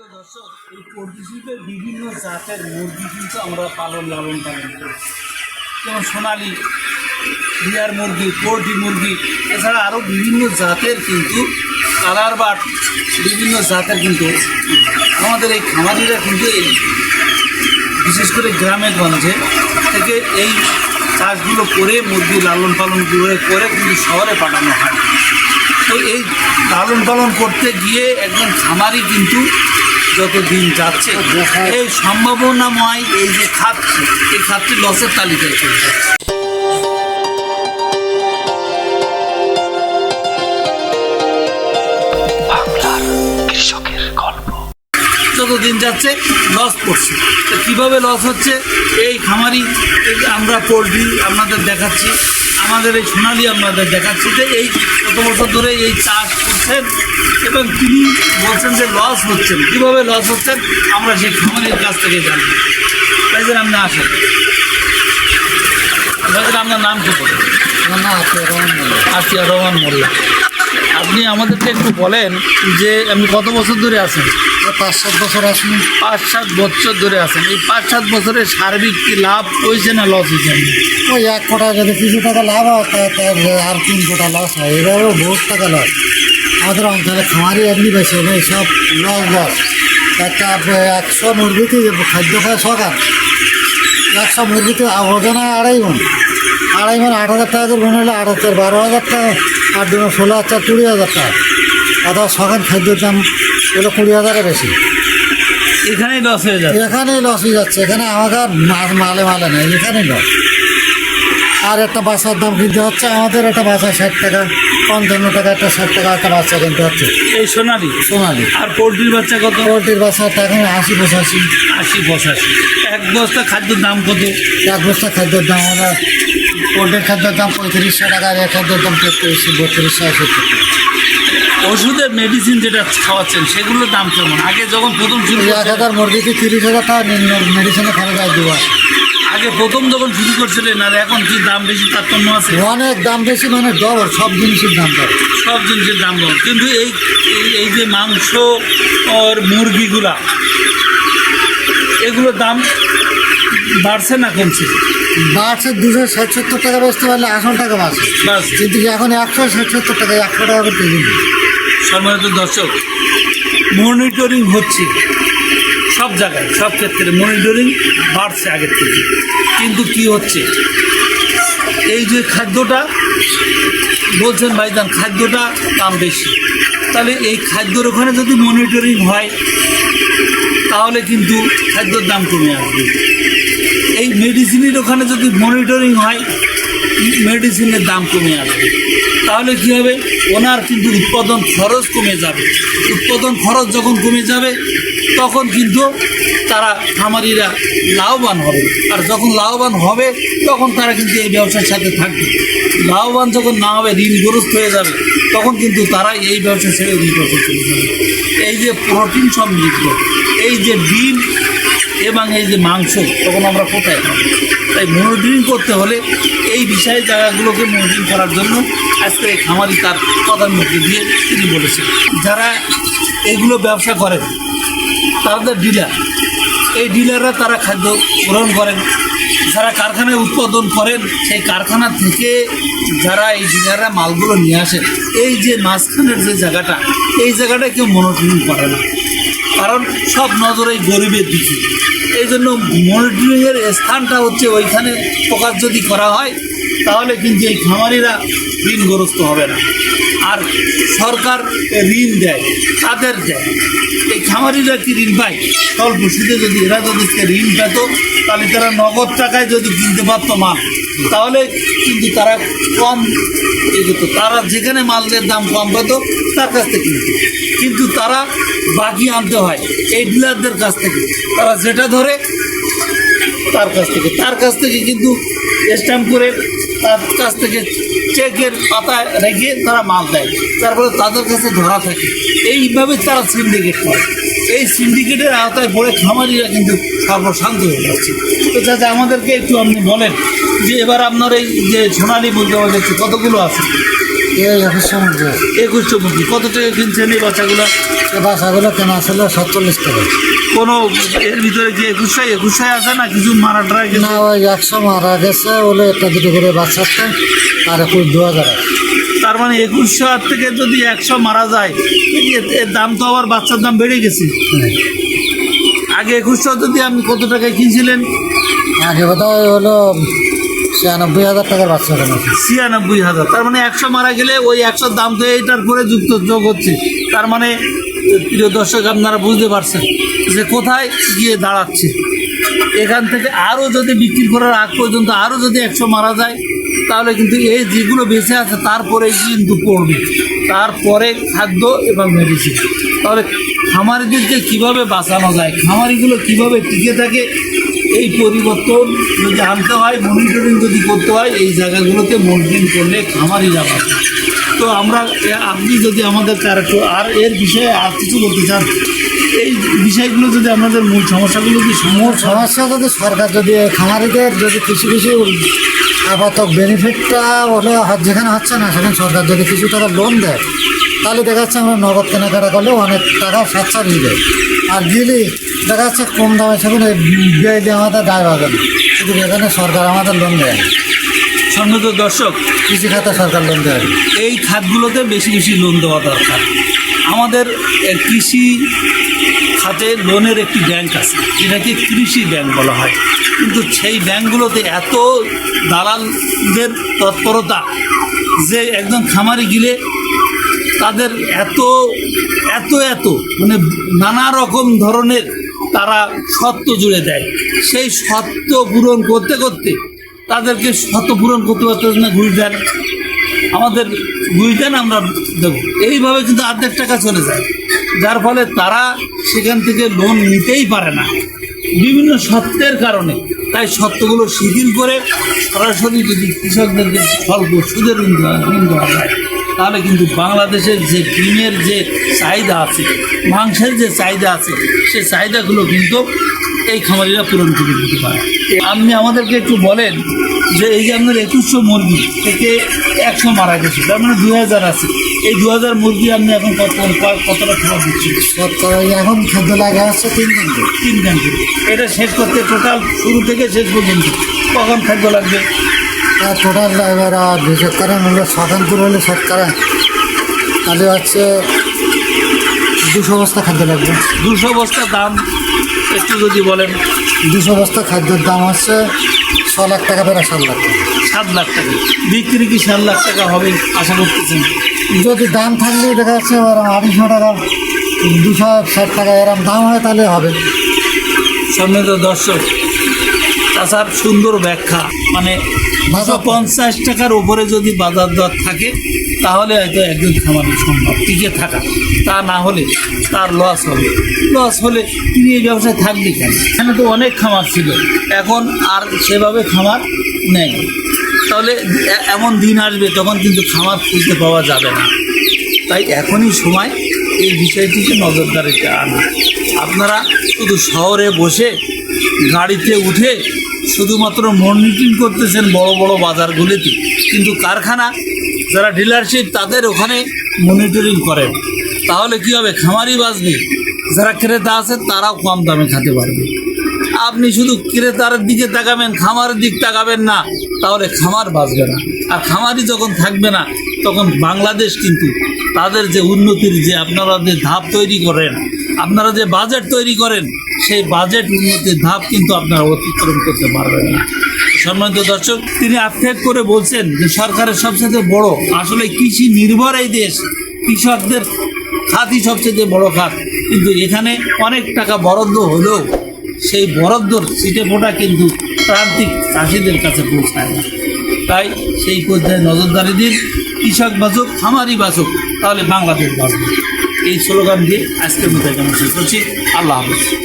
এই বিভিন্ন জাতের মুরগি কিন্তু আমরা পালন লালন পালন করি। যেমন সোনালি, বিয়ার মুরগি, পোল্ট্রি মুরগি, এছাড়া আরও বিভিন্ন জাতের কিন্তু কালার বাট বিভিন্ন জাতের কিন্তু আমাদের এই খামারিরা কিন্তু বিশেষ করে গ্রামে, গঞ্জে থেকে এই চাষগুলো করে, মুরগি লালন পালন করে কিন্তু শহরে পাঠানো হয়। তো এই লালন পালন করতে গিয়ে একজন খামারি কিন্তু যত দিন যাচ্ছে এই সম্ভাবনাময় এই যে খাতটি এই খাতটি লসের তালিকায় চলে যাচ্ছে। যত দিন যাচ্ছে লস পড়ছে। তো কীভাবে লস হচ্ছে? এই খামারি আমরা পোলট্রি আপনাদের দেখাচ্ছি। আমাদের এই সোনালি আপনাদের দেখাচ্ছি যে এই কত বছর ধরে এই চাষ করছেন এবং তিনি বলছেন যে লস হচ্ছেন। কীভাবে লস হচ্ছেন? আমরা সেই খামারির কাছ থেকে জানি তাই জন্য আপনি আসেন। তাই আপনার নাম কি বলেন? আমার নাম আছে রহমান মোল্লা। আসিয়া রহমান মোল্লা। আপনি আমাদেরকে একটু বলেন যে আপনি কত বছর ধরে আছেন? পাঁচ সাত বছর আসুন পাঁচ সাত বছর ধরে আছেন। এই পাঁচ সাত বছরের সার্বিক কি লাভ হয়েছে না লস হয়েছে? ওই এক কোটা যদি কিছু টাকা লাভ হয় তা তার আর তিন কোটা লস হয়। এভাবেও বহুত টাকা লস আমাদের অঞ্চলে খামারি এমনি বেশি নেই সব লস লস একটা একশো মুরগিতে খাদ্য খায় সকাল একশো মুরগিতে ওজন হয় আড়াই মন আড়াই মন আট হাজার টাকা করে হলে আট হাজার বারো হাজার টাকা আর দুটো ষোলো হাজার কুড়ি হাজার টাকা। অথবা সকাল খাদ্যের দাম এগুলো কুড়ি হাজারের বেশি। এখানেই লস হয়ে যাচ্ছে। এখানেই লস হয়ে যাচ্ছে। এখানে আমাকে মালে মালে নেই এখানেই লস আর একটা বাসার দাম কিনতে হচ্ছে আমাদের একটা বাচ্চা ষাট টাকা পঞ্চান্ন টাকা একটা ষাট টাকা একটা বাচ্চা কিনতে হচ্ছে। এই সোনালি? সোনালি। আর পোলট্রির বাচ্চা কত? পোলট্রির বাচ্চাটা এখন আশি পঁচাশি। আশি পঁচাশি। এক বস্তা খাদ্যের দাম কত? এক বস্তা খাদ্যের দাম আমরা পোলট্রির খাদ্যের দাম পঁয়ত্রিশশো টাকা আর এক খাদ্যের দাম তেত্রিশ বত্রিশশো আশি টাকা। ওষুধের মেডিসিন যেটা খাওয়াচ্ছেন সেগুলোর দাম কেমন? আগে যখন প্রথম শুরু এক হাজার মুরগিতে তিরিশ হাজার টাকা মেডিসিনে খরচ হয় দু মাস আগে প্রথম যখন শুরু করছিলেন আর এখন কি দাম বেশি তারতম্য আছে? অনেক দাম বেশি মানে ডবল সব জিনিসের দাম ডবল সব জিনিসের দাম কম কিন্তু এই এই- এই যে মাংস আর মুরগিগুলা এগুলোর দাম বাড়ছে না কমছে? বাড়ছে দুশো ষাট সত্তর টাকা বেচতে পারলে আসল টাকা বাড়ছে। বাস। কিন্তু এখন একশো ষাট সত্তর টাকা একশো টাকা করে কেজি সম্মানিত দর্শক মনিটরিং হচ্ছে। সব জায়গায় সব ক্ষেত্রে মনিটরিং বাড়ছে আগের থেকে। কিন্তু কি হচ্ছে? এই যে খাদ্যটা, বলছেন ভাইজান, খাদ্যটা দাম বেশি। তাহলে এই খাদ্যর ওখানে যদি মনিটরিং হয়, তাহলে কিন্তু খাদ্যর দাম কমে আসবে। এই মেডিসিনের ওখানে যদি মনিটরিং হয় মেডিসিনের দাম কমে আসবে। তাহলে কী হবে? ওনার কিন্তু উৎপাদন খরচ কমে যাবে। উৎপাদন খরচ যখন কমে যাবে, তখন কিন্তু তারা খামারিরা লাভবান হবে। আর যখন লাভবান হবে, তখন তারা কিন্তু এই ব্যবসার সাথে থাকবে। লাভবান যখন না হবে, ঋণগ্রস্ত হয়ে যাবে, তখন কিন্তু তারা এই ব্যবসা ছেড়ে অন্য ব্যবসা চলে যাবে। এই যে প্রোটিন সমৃদ্ধ, এই যে ডিম এবং এই যে মাংস, তখন আমরা কোথায় পাবো তাই মনিটরিং করতে হলে এই বিষয়ে জায়গাগুলোকে মনিটরিং করার জন্য আজকে এই খামারি তার মধ্যে দিয়ে তিনি বলেছেন, যারা এগুলো ব্যবসা করেন তাদের ডিলার। এই ডিলাররা তারা খাদ্য গ্রহণ করেন, যারা কারখানায় উৎপাদন করেন, সেই কারখানা থেকে যারা এই ডিলাররা মালগুলো নিয়ে আসেন, এই যে মাঝখানের যে জায়গাটা, এই জায়গাটা কেউ মনিটরিং করে না। কারণ সব নজর গরিবের দিকে। এই জন্য মনিটরিংয়ের স্থানটা হচ্ছে ওইখানে প্রকাশ যদি করা হয়, তাহলে কিন্তু এই খামারিরা ঋণগ্রস্ত হবে না। আর সরকার ঋণ দেয়, তাদের দেয়। এই খামারিরা কি ঋণ পায়? স্বল্প সুদে যদি এরা যদি ঋণ পেত তাহলে তারা নগদ টাকায় যদি কিনতে পারতো মাল। তাহলে কিন্তু তারা কম এগোতো তারা যেখানে মালের দাম কম পেত, তার কাছ থেকে কিনতো তারা বাকি আনতে হয় এই ডিলারদের কাছ থেকে। তারা যেটা ধরে, তার কাছ থেকে। তার কাছ থেকে কিন্তু স্ট্যাম্প করে তার কাছ থেকে চেকের পাতা রেখে তারা মাল দেয়। তারপরে তাদের কাছে ধরা থাকে। এইভাবে তারা সিন্ডিকেট করে। এই সিন্ডিকেটের আওতায় পড়ে খামারিরা কিন্তু সর্বশান্ত হয়ে যাচ্ছে। তো যাতে আমাদেরকে একটু আপনি বলেন যে এবার আপনার এই যে সোনালি মুরগি আমার দেখছি কতগুলো আছে? এই একুশশো মুরগি। একুশশো মুরগি। কত টাকা কিনছেন এই বাচ্চাগুলো? এই বাসাগুলো কেনা ছিল সাতচল্লিশ টাকা। কোনো এর ভিতরে কি একুশশো একুশশো আছে না কিছু মারা ট্রাই না ওই একশো মারা গেছে বলে একটা দুটো করে বাচ্চা আছে আর একুশ দু হাজার তার মানে একুশশো থেকে যদি একশো মারা যায় এর দাম তো আবার বাচ্চার দাম বেড়ে গেছে? হ্যাঁ। আগে একুশশো যদি আপনি কত টাকায় কিনছিলেন? আগে বোধহয় হলো ছিয়ানব্বই হাজার টাকার বাচ্চা কেনা। ছিয়ানব্বই হাজার। তার মানে একশো মারা গেলে ওই একশোর দাম তো এইটার পরে যুক্ত যোগ হচ্ছে। তার মানে প্রিয় দর্শক, আপনারা বুঝতে পারছেন যে কোথায় গিয়ে দাঁড়াচ্ছে। এখান থেকে আরও যদি বিক্রি করার আগ পর্যন্ত আরও যদি একশো মারা যায়, তাহলে কিন্তু এই যেগুলো বেঁচে আছে, তারপরে কিন্তু পড়বে। তারপরে খাদ্য এবং মেডিসিন তাহলে খামারিদেরকে কীভাবে বাঁচানো যায়, খামারিগুলো কীভাবে টিকে থাকে এই পরিবর্তন যদি আনতে হয় মনিটরিং যদি করতে হয় এই জায়গাগুলোতে মনিটরিং করলে খামারিরা বাঁচে তো আমরা আপনি যদি আমাদের আর একটু আর এর বিষয়ে আর কিছু বলতে চান? এই বিষয়গুলো যদি আমাদের মূল সমস্যাগুলো কি মূল সমস্যা? যদি সরকার যদি খামারিদের যদি কিছু কিছু আপাতত বেনিফিটটা হলে যেখানে হচ্ছে না সেখানে সরকার যদি কিছু টাকা লোন দেয় তাহলে দেখা যাচ্ছে আমরা নগদ কেনাকাটা করলেও অনেক টাকা সাচ্চা দিয়ে দেয় আর গেলে দেখা যাচ্ছে কম দামে ব্যয় দিয়ে আমাদের দায় পাবে না কিন্তু এখানে সরকার আমাদের লোন দেয়। সম্মত দর্শক কৃষি খাতে সরকার লোন দেয়। এই খাতগুলোতে বেশি বেশি লোন দেওয়া দরকার আমাদের কৃষি খাতে লোনের একটি ব্যাংক আছে যেটাকে কৃষি ব্যাংক বলা হয় কিন্তু সেই ব্যাংকগুলোতে এত দালালদের তৎপরতা যে একদম খামারে গিলে তাদের এত এত এত মানে নানা রকম ধরনের তারা সত্য জুড়ে দেয়। সেই সত্য পূরণ করতে করতে তাদেরকে সত্য পূরণ করতে পারতে না ঘুষ দেন আমাদের ঘুষ দেন আমরা দেবো। এইভাবে কিন্তু অর্ধেক টাকা চলে যায়। যার ফলে তারা সেখান থেকে লোন নিতেই পারে না। বিভিন্ন সত্যের কারণে। তাই সত্যগুলো শিথিল করে সরাসরি যদি কৃষকদেরকে স্বল্প সুদের ঋণ দেওয়া যায়। তাহলে কিন্তু বাংলাদেশের যে ডিমের যে চাহিদা আছে মাংসের যে চাহিদা আছে সে চাহিদাগুলো কিন্তু এই খামারিরা পূরণ করে দিতে পারে। আপনি আমাদেরকে একটু বলেন যে এই যে আপনার একুশশো মুরগি থেকে একশো মারা গেছে তার মানে দু হাজার আছে। এই দু হাজার মুরগি আপনি এখন কত কত- কতটা খাবার দিচ্ছেন? এখন খাদ্য লাগা হচ্ছে তিন ঘণ্টা তিন ঘণ্টা এটা শেষ করতে টোটাল শুরু থেকে শেষ পর্যন্ত। কখন খাদ্য লাগবে? টোটাল এবার আর হিসেব করেন হলো শতাংকুর হলে শতকরা তাহলে হচ্ছে দুশো বস্তা খাদ্য লাগবে। দুশো বস্তা দাম একটু যদি বলেন। দুশো বস্তা খাদ্যের দাম হচ্ছে ছ লাখ টাকা বেড়া সাত লাখ টাকা। সাত লাখ টাকা। বিক্রি কি সাত লাখ টাকা হবে আশা করতেছেন যদি দাম থাকলে দেখা যাচ্ছে আড়াইশো টাকা দুশো ষাট টাকা এরকম দাম হয় তাহলে হবে। সামনে তো দর্শক তাছাড় সুন্দর ব্যাখ্যা। মানে পঞ্চাশ টাকার উপরে যদি বাজার দর থাকে, তাহলে হয়তো একজন খামারি সম্ভব, টিকে থাকা। তা না হলে তার লস হবে। লস হলে তিনি এই ব্যবসায় থাকবে কেন? এখানে তো অনেক খামার ছিল। এখন আর সেভাবে খামার নেই। তাহলে এমন দিন আসবে তখন কিন্তু খামার খুঁজতে পাওয়া যাবে না। তাই এখনই সময় এই বিষয়টিকে নজরদারিতে আনা। আপনারা শুধু শহরে বসে, গাড়িতে উঠে শুধুমাত্র মনিটরিং করতেছেন বড় বড় বাজারগুলিতে। কিন্তু কারখানা যারা ডিলারশিপ তাদের ওখানে মনিটরিং করেন তাহলে কি হবে? খামারই বাঁচবে যারা ক্রেতা আছে তারাও কম দামে খেতে পারবে। আপনি শুধু ক্রেতার দিকে তাকাবেন, খামারের দিক তাকাবেন না, তাহলে খামার বাঁচবে না। আর খামারই যখন থাকবে না, তখন বাংলাদেশ কিন্তু তাদের যে উন্নতির যে আপনারা যে ধাপ তৈরি করেন, আপনারা যে বাজেট তৈরি করেন সেই বাজেট উন্নতির ধাপ কিন্তু আপনারা অতিক্রম করতে পারবেন না। সম্মানিত দর্শক, তিনি আক্ষেপ করে বলছেন যে সরকারের সবচেয়ে বড় আসলে কৃষি নির্ভর এই দেশ। কৃষকদের খাতই সবচেয়ে বড় খাত। কিন্তু এখানে অনেক টাকা বরাদ্দ হলেও সেই বরাদ্দর সিটে ফোটা কিন্তু প্রান্তিক চাষিদের কাছে পৌঁছায় না। তাই সেই পর্যায়ে নজরদারি দিন, কৃষক বাঁচুক, খামারি বাঁচুক, তাহলে বাংলাদেশ বাঁচবে। এই স্লোগান দিয়ে আজকের মতো এখানে শেষ করছি। আল্লাহ হাফেজ।